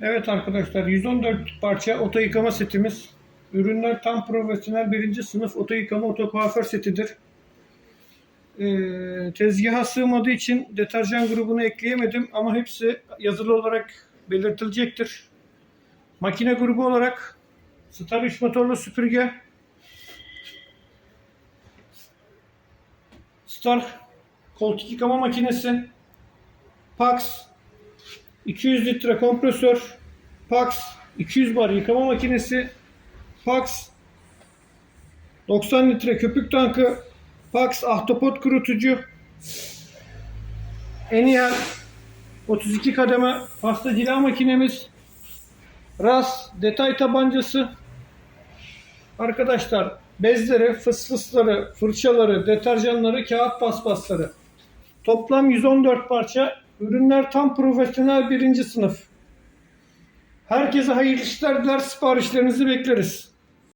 Evet arkadaşlar 114 parça oto yıkama setimiz. Ürünler tam profesyonel birinci sınıf oto yıkama oto kuaför setidir. Ee, tezgaha sığmadığı için deterjan grubunu ekleyemedim ama hepsi yazılı olarak belirtilecektir. Makine grubu olarak Star 3 motorlu süpürge, Star koltuk yıkama makinesi, Pax 200 litre kompresör, Pax 200 bar yıkama makinesi, Pax 90 litre köpük tankı, Pax ahtapot kurutucu, Eniel 32 kademe pasta cila makinemiz, Ras detay tabancası, arkadaşlar bezleri, fısfısları, fırçaları, deterjanları, kağıt paspasları. Toplam 114 parça. Ürünler tam profesyonel birinci sınıf. Herkese hayırlı işler diler. Siparişlerinizi bekleriz.